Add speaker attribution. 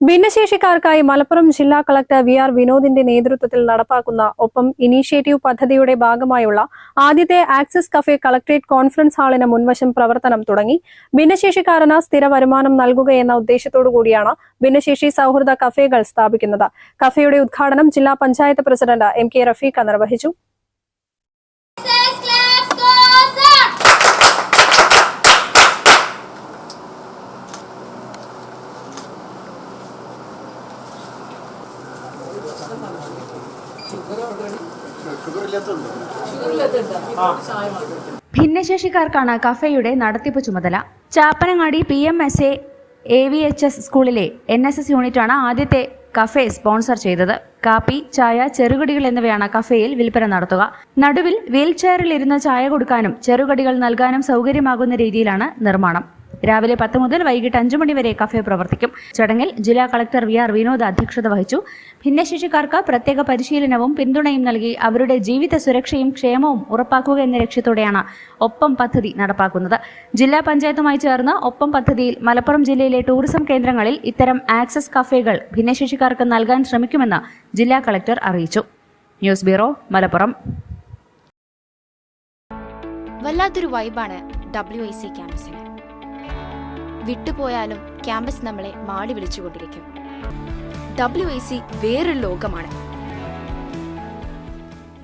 Speaker 1: ഭിന്നശേഷിക്കാർക്കായി മലപ്പുറം ജില്ലാ collector V R വിനോദിന്റെ നേതൃത്വത്തിൽ നടപ്പാക്കുന്ന ഒപ്പം ഇനീഷ്യേറ്റീവ് പദ്ധതിയുടെ ഭാഗമായുള്ള ആദ്യത്തെ ആക്സിസ് കഫേ കളക്ടറേറ്റ് കോൺഫറൻസ് ഹാളിന് മുൻവശം പ്രവർത്തനം തുടങ്ങി. ഭിന്നശേഷിക്കാരന് സ്ഥിര വരുമാനം നൽകുകയെന്ന ഉദ്ദേശത്തോടു കൂടിയാണ് ഭിന്നശേഷി സൗഹൃദ കഫേകൾ സ്ഥാപിക്കുന്നത്. കഫേയുടെ ഉദ്ഘാടനം ജില്ലാ panchayat president M K Rafeeqa നിർവഹിച്ചു
Speaker 2: ഭിന്നശേഷിക്കാർക്കാണ് കഫേയുടെ നടത്തിപ്പ് ചുമതല. Chappanangadi P M S A A V H S സ്കൂളിലെ എൻ എസ് എസ് യൂണിറ്റാണ് ആദ്യത്തെ കഫേ സ്പോൺസർ ചെയ്തത്. കാപ്പി ചായ ചെറുകടികൾ എന്നിവയാണ് കഫേയിൽ വിൽപ്പന നടത്തുക. നടുവിൽ വീൽ ചെയറിൽ ഇരുന്ന് ചായ കൊടുക്കാനും ചെറുകടികൾ നൽകാനും സൗകര്യമാകുന്ന രീതിയിലാണ് നിർമ്മാണം. രാവിലെ പത്ത് മുതൽ വൈകിട്ട് അഞ്ചു മണി വരെ കഫേ പ്രവർത്തിക്കും. ചടങ്ങിൽ ജില്ലാ കളക്ടർ വി ആർ വിനോദ് അധ്യക്ഷത വഹിച്ചു. ഭിന്നശേഷിക്കാർക്ക് പ്രത്യേക പരിശീലനവും പിന്തുണയും നൽകി അവരുടെ ജീവിത സുരക്ഷയും ക്ഷേമവും ഉറപ്പാക്കുക എന്ന ലക്ഷ്യത്തോടെയാണ് ഒപ്പം പദ്ധതി നടപ്പാക്കുന്നത്. ജില്ലാ പഞ്ചായത്തുമായി ചേർന്ന് ഒപ്പം പദ്ധതിയിൽ മലപ്പുറം ജില്ലയിലെ ടൂറിസം കേന്ദ്രങ്ങളിൽ ഇത്തരം ആക്സസ് കഫേകൾ ഭിന്നശേഷിക്കാർക്ക് നൽകാൻ ശ്രമിക്കുമെന്ന് ജില്ലാ കളക്ടർ അറിയിച്ചു. News bureau Malappuram.
Speaker 3: വല്ലാത്തൊരു വൈബാണ് ഡബ്ല്യു ഐ സി ക്യാമ്പസിന് വിട്ടുപോയാലും ക്യാമ്പസ് നമ്മളെ മാടി വിളിച്ചുകൊണ്ടിരിക്കും. ഡബ്ല്യു ഐ സി വേറൊരു ലോകമാണ്.